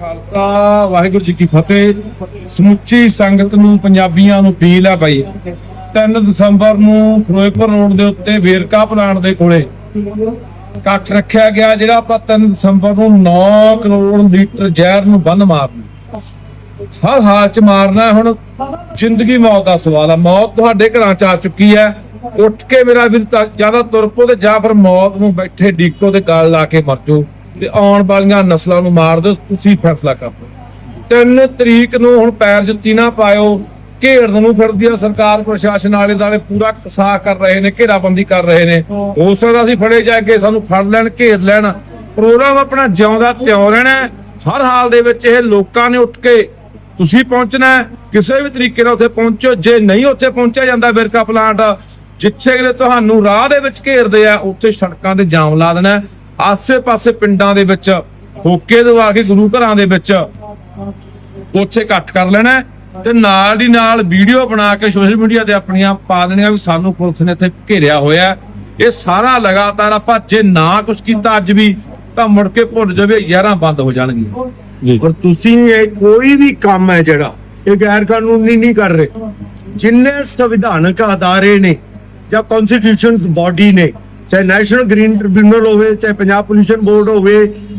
ਖਾਲਸਾ, ਵਾਹਿਗੁਰੂ ਜੀ ਕੀ ਫਤਿਹ। ਸਮੁੱਚੀ ਸੰਗਤ ਨੂੰ, ਪੰਜਾਬੀਆਂ ਨੂੰ ਅਪੀਲ ਹੈ ਭਾਈ 3 ਦਸੰਬਰ ਨੂੰ ਫਿਰੋਜ਼ਪੁਰ ਰੋਡ ਦੇ ਉੱਤੇ ਵੇਰਕਾ ਪਲਾਂਟ ਦੇ ਕੋਲੇ ਇਕੱਠ ਰੱਖਿਆ ਗਿਆ, ਜਿਹੜਾ ਆਪਾਂ 3 ਦਸੰਬਰ ਨੂੰ 9 ਕਰੋੜ ਲੀਟਰ ਜ਼ਹਿਰ ਨੂੰ ਬੰਦ ਮਾਰਨਾ। ਹਰ ਹਾਲ ਚ ਮਾਰਨਾ ਹੁਣ, ਜ਼ਿੰਦਗੀ ਮੌਤ ਦਾ ਸਵਾਲ ਆ ਮੌਤ ਤੁਹਾਡੇ ਘਰਾਂ ਚ ਆ ਚੁੱਕੀ ਹੈ। ਉੱਠ ਕੇ ਮੇਰਾ ਵੀਰ ਜ਼ਿਆਦਾ ਤੁਰ ਪੋ ਤੇ ਜਾਂ ਫਿਰ ਮੌਤ ਨੂੰ ਬੈਠੇ ਡੀਕੋ ਤੇ ਗਾਲ ਲਾ ਕੇ ਮਰ ਜਾਓ। ਤੇ ਆਉਣ ਵਾਲੀਆਂ ਨਸਲਾਂ ਨੂੰ ਮਾਰ ਦਿਓ, ਤੁਸੀਂ ਫੈਸਲਾ ਕਰ ਦਿਓ ਤਿੰਨ ਤਰੀਕ ਨੂੰ ਹੁਣ ਪੈਰ ਜੁੱਤੀ ਨਾ ਪਾਇਓ ਘੇੜਨ ਨੂੰ ਫਿਰਦੀ ਆ ਸਰਕਾਰ, ਪ੍ਰਸ਼ਾਸਨ ਵਾਲੇ ਦਾਲੇ ਪੂਰਾ ਕਸਾ ਕਰ ਰਹੇ ਨੇ ਘੇਰਾਬੰਦੀ ਕਰ ਰਹੇ ਨੇ। ਹੋ ਸਕਦਾ ਅਸੀਂ ਫੜੇ ਜਾ ਕੇ ਸਾਨੂੰ ਫੜ ਲੈਣ, ਘੇਰ ਲੈਣ। ਪ੍ਰੋਗਰਾਮ ਆਪਣਾ ਜਿਉਂਦਾ ਤਿਉਂ ਰਹਿਣਾ ਹਰ ਹਾਲ ਦੇ ਵਿੱਚ ਇਹ ਲੋਕਾਂ ਨੇ ਉੱਠ ਕੇ ਤੁਸੀਂ ਪਹੁੰਚਣਾ ਕਿਸੇ ਵੀ ਤਰੀਕੇ ਨਾਲ ਉੱਥੇ ਪਹੁੰਚੋ, ਜੇ ਨਹੀਂ ਉੱਥੇ ਪਹੁੰਚਿਆ ਜਾਂਦਾ ਵਿਰਕਾ ਪਲਾਂਟ, ਜਿੱਥੇ ਕਿਤੇ ਤੁਹਾਨੂੰ ਰਾਹ ਦੇ ਵਿੱਚ ਘੇਰਦੇ ਆ, ਉੱਥੇ ਸੜਕਾਂ ਤੇ ਜਾਮ ਲਾ ਦੇਣਾ ਆਸੇ-ਪਾਸੇ ਪਿੰਡਾਂ ਦੇ ਵਿੱਚ ਹੋਕੇ ਦਵਾ ਕੇ ਗੁਰੂ ਘਰਾਂ ਦੇ ਵਿੱਚ ਉੱਥੇ ਇਕੱਠ ਕਰ ਲੈਣਾ ਤੇ ਨਾਲ ਦੀ ਨਾਲ ਵੀਡੀਓ ਬਣਾ ਕੇ ਸੋਸ਼ਲ ਮੀਡੀਆ ਤੇ ਆਪਣੀਆਂ ਪਾ ਦੇਣੀਆਂ ਵੀ ਸਾਨੂੰ ਪੁਲਿਸ ਨੇ ਇੱਥੇ ਘੇਰਿਆ ਹੋਇਆ। ਇਹ ਸਾਰਾ ਲਗਾਤਾਰ ਆਪਾਂ ਜੇ ਨਾ ਕੁਝ ਕੀਤਾ ਅੱਜ ਵੀ ਤਾਂ ਮੁੜ ਕੇ ਭੁੱਲ ਜਾਵੇ ਯਾਰਾਂ ਬੰਦ ਹੋ ਜਾਣਗੀਆਂ। ਜੀ। ਪਰ ਤੁਸੀਂ ਇਹ ਕੋਈ ਵੀ ਕੰਮ ਹੈ ਜਿਹੜਾ ਇਹ ਗੈਰ ਕਾਨੂੰਨੀ ਨਹੀਂ ਕਰ ਰਹੇ। ਜਿੰਨੇ ਸੰਵਿਧਾਨਕ ਅਦਾਰੇ ਨੇ ਜਾਂ ਕਨਸਟੀਟਿਊਸ਼ਨਸ ਬਾਡੀ ਨੇ ਚਾਹੇ ਨੈਸ਼ਨਲ ਗ੍ਰੀਨ ਟ੍ਰਿਬਿਊਨਲ ਹੋਵੇ, ਚਾਹੇ ਪੰਜਾਬ ਪੋਲੂਸ਼ਨ ਬੋਰਡ ਹੋਵੇ,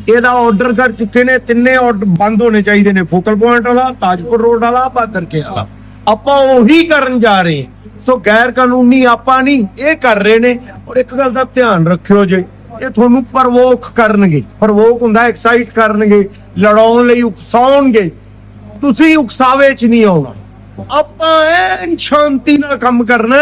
ਇਹਦਾ ਆਰਡਰ ਕਰ ਚੁੱਕੇ ਨੇ, ਤਿੰਨੇ ਆਰਡਰ ਬੰਦ ਹੋਣੇ ਚਾਹੀਦੇ ਨੇ, ਫੋਕਲ ਪੁਆਇੰਟ ਵਾਲਾ, ਤਾਜਪੁਰ ਰੋਡ ਵਾਲਾ, ਬਾਦਰ ਵਾਲਾ। ਆਪਾਂ ਉਹੀ ਕਰਨ ਜਾ ਰਹੇ ਹਾਂ। ਸੋ ਗੈਰ ਕਾਨੂੰਨੀ ਆਪਾਂ ਨਹੀਂ, ਇਹ ਕਰ ਰਹੇ ਨੇ। ਔਰ ਇੱਕ ਗੱਲ ਦਾ ਧਿਆਨ ਰੱਖਿਓ ਜੇ, ਇਹ ਤੁਹਾਨੂੰ ਪ੍ਰਵੋਕ ਕਰਨਗੇ। ਪ੍ਰਵੋਕ ਹੁੰਦਾ ਐਕਸਾਈਟ ਕਰਨਗੇ, ਲੜਾਉਣ ਲਈ ਉਕਸਾਉਣਗੇ। ਤੁਸੀਂ ਉਕਸਾਵੇ ਚ ਨਹੀਂ ਆਉਣਾ। ਆਪਾਂ ਐਨ ਸ਼ਾਂਤੀ ਨਾਲ ਕੰਮ ਕਰਨਾ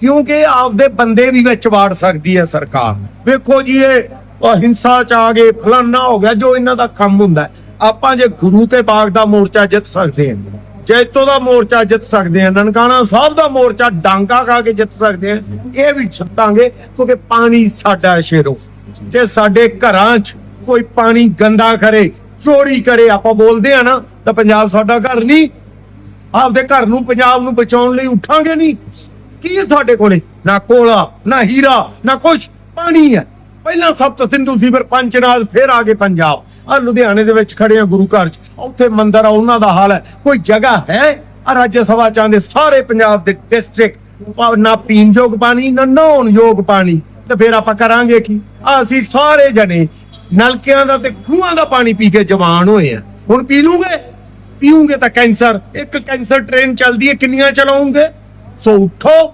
ਕਿਉਂਕਿ ਆਪਦੇ ਬੰਦੇ ਵੀ ਵਿੱਚ ਵਾੜ ਸਕਦੀ ਹੈ ਸਰਕਾਰ। ਵੇਖੋ ਜੀ, ਇਹ ਅਹਿੰਸਾ ਚ ਆ ਗਏ, ਫਲਾਨਾ ਹੋ ਗਿਆ, ਜੋ ਇਹਨਾਂ ਦਾ ਕੰਮ ਹੁੰਦਾ ਆਪਾਂ ਜੇ ਗੁਰੂ ਤੇ ਬਾਗ ਦਾ ਮੋਰਚਾ ਜਿੱਤ ਸਕਦੇ ਹਾਂ, ਜੈਤੋ ਦਾ ਮੋਰਚਾ ਜਿੱਤ ਸਕਦੇ ਹਾਂ, ਨਨਕਾਣਾ ਸਾਹਿਬ ਦਾ ਮੋਰਚਾ ਡਾਂਗਾ ਖਾ ਕੇ ਜਿੱਤ ਸਕਦੇ ਹਾਂ, ਇਹ ਵੀ ਜਿੱਤਾਂਗੇ, ਕਿਉਂਕਿ ਪਾਣੀ ਸਾਡਾ ਸ਼ੇਰੋ। ਜੇ ਸਾਡੇ ਘਰਾਂ 'ਚ ਕੋਈ ਪਾਣੀ ਗੰਦਾ ਕਰੇ, ਚੋਰੀ ਕਰੇ, ਆਪਾਂ ਬੋਲਦੇ ਆ ਨਾ, ਤਾਂ ਪੰਜਾਬ ਸਾਡਾ ਘਰ ਨਹੀਂ। ਆਪਦੇ ਘਰ ਨੂੰ, ਪੰਜਾਬ ਨੂੰ ਬਚਾਉਣ ਲਈ ਉੱਠਾਂਗੇ ਨਹੀਂ। ਕੀ ਹੈ ਸਾਡੇ ਕੋਲੇ? ਨਾ ਕੋਲਾ, ਨਾ ਹੀਰਾ, ਨਾ ਕੁਛ, ਪਾਣੀ ਹੈ। ਪਹਿਲਾਂ ਸਭ ਤੋਂ ਸਿੰਧੂ ਸੀ, ਫਿਰ ਪੰਚਨਾਦ, ਫਿਰ ਆ ਗਏ ਪੰਜਾਬ। ਆ ਲੁਧਿਆਣੇ ਦੇ ਵਿੱਚ ਖੜੇ ਆ ਗੁਰੂ ਘਰ ਚ। ਉੱਥੇ ਮੰਦਿਰ ਆ, ਉਹਨਾਂ ਦਾ ਹਾਲ ਹੈ। ਕੋਈ ਜਗ੍ਹਾ ਹੈ? ਆ ਰਾਜ ਸਭਾ ਚਾਹੁੰਦੇ ਸਾਰੇ ਪੰਜਾਬ ਦੇ ਡਿਸਟ੍ਰਿਕਟ ਨਾ ਪੀਣਯੋਗ ਪਾਣੀ, ਨਾ ਨਹਾਉਣ ਯੋਗ ਪਾਣੀ। ਤੇ ਫਿਰ ਆਪਾਂ ਕਰਾਂਗੇ ਕੀ? ਆ ਅਸੀਂ ਸਾਰੇ ਜਣੇ ਨਲਕਿਆਂ ਦਾ ਤੇ ਖੂਹਾਂ ਦਾ ਪਾਣੀ ਪੀ ਕੇ ਜਵਾਨ ਹੋਏ ਆ। ਹੁਣ ਪੀ ਲੂਗੇ? ਪੀਉਂਗੇ ਤਾਂ ਕੈਂਸਰ। ਇੱਕ ਕੈਂਸਰ ਟ੍ਰੇਨ ਚੱਲਦੀ ਹੈ, ਕਿੰਨੀਆਂ ਚਲਾਉਂਗੇ? ਸੋ ਉੱਠੋ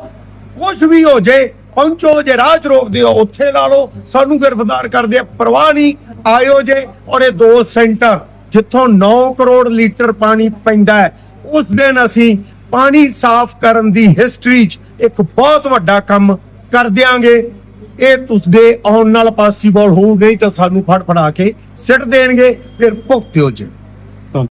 ਕੁਝ ਵੀ ਹੋ ਜੇ, ਪਹੁੰਚੋ ਜੇ ਰਾਹ ਚ ਰੋਕਦੇ ਹੋ, ਉੱਥੇ ਲਾ ਲਓ। ਸਾਨੂੰ ਗ੍ਰਿਫਤਾਰ ਕਰਦੇ ਆ, ਪਰਵਾਹ ਨਹੀਂ, ਆਇਓ ਜੇ। ਔਰ ਇਹ ਦੋ ਸੈਂਟਰ, ਜਿੱਥੋਂ 9 ਕਰੋੜ ਲੀਟਰ ਪਾਣੀ ਪੈਂਦਾ ਹੈ, ਉਸ ਦਿਨ ਅਸੀਂ ਪਾਣੀ ਸਾਫ਼ ਕਰਨ ਦੀ ਹਿਸਟਰੀ 'ਚ ਇੱਕ ਬਹੁਤ ਵੱਡਾ ਕੰਮ ਕਰ ਦਿਆਂਗੇ। ਇਹ ਤੁਸਦੇ ਆਉਣ ਨਾਲ ਪਾਸੀਬਲ ਹੋਊ, ਨਹੀਂ ਤਾਂ ਸਾਨੂੰ ਫੜ ਫੜਾ ਕੇ ਸਿੱਟ ਦੇਣਗੇ, ਫਿਰ ਭੁਗਤਿਓ ਜੀ।